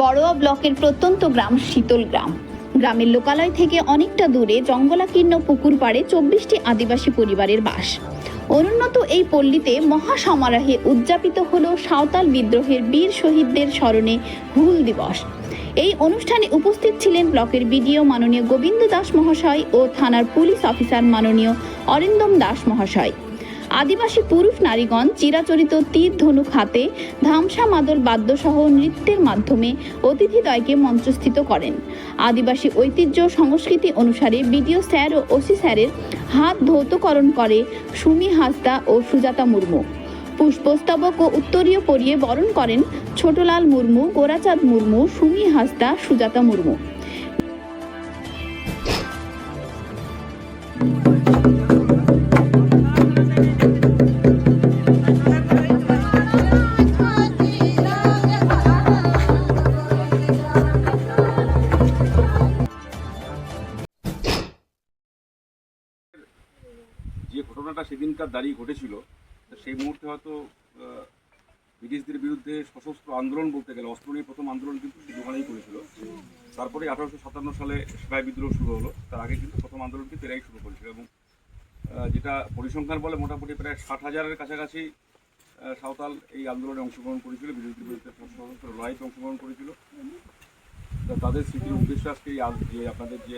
বড়োয়া ব্লকের প্রত্যন্ত গ্রাম শীতল গ্রাম। গ্রামের লোকালয় থেকে অনেকটা দূরে জঙ্গলাকীর্ণ পুকুর পাড়ে চব্বিশটি আদিবাসী পরিবারের বাস। অনুন্নত এই পল্লীতে মহাসমারোহে উদযাপিত হল সাঁওতাল বিদ্রোহের বীর শহীদদের স্মরণে হুল দিবস। এই অনুষ্ঠানে উপস্থিত ছিলেন ব্লকের বিডিও মাননীয় গোবিন্দ দাস মহাশয় ও থানার পুলিশ অফিসার মাননীয় অরিন্দম দাস মহাশয়। আদিবাসী পুরুষ নারীগণ চিরাচরিত তীর ধনুক হাতে ধামসা মাদল বাদ্যসহ নৃত্যের মাধ্যমে অতিথিদ্বয়কে মঞ্চস্থিত করেন। আদিবাসী ঐতিহ্য সংস্কৃতি অনুসারে বিডিও স্যার ও ওসি স্যারের হাত ধৌতকরণ করে সুমি হাসদা ও সুজাতা মুর্মু। পুষ্পস্তবক ও উত্তরীয় পরিয়ে বরণ করেন ছোটলাল মুর্মু, গোরাচাঁদ মুর্মু, সুমি হাসদা, সুজাতা মুর্মু। যে ঘটনাটা সেদিনকার দাঁড়িয়ে ঘটেছিল সেই মুহূর্তে হয়তো ব্রিটিশদের বিরুদ্ধে সশস্ত্র আন্দোলন বলতে গেলে, অস্ত্র নিয়ে প্রথম আন্দোলন কিন্তু দোকানেই করেছিল। তারপরে আঠারোশো সাতান্ন সালে সিপাহী বিদ্রোহ শুরু হলো, তার আগে কিন্তু প্রথম আন্দোলন কিন্তু এরাই শুরু করেছিল এবং যেটা পরিসংখ্যান বলে মোটামুটি প্রায় ষাট হাজারের কাছাকাছি সাঁওতাল এই আন্দোলনে অংশগ্রহণ করেছিল বিরোধীদের বিরুদ্ধে সশস্ত্র লড়াইতে অংশগ্রহণ করেছিল। তাদের স্মৃতির উদ্দেশ্য আজকে যে আপনাদের যে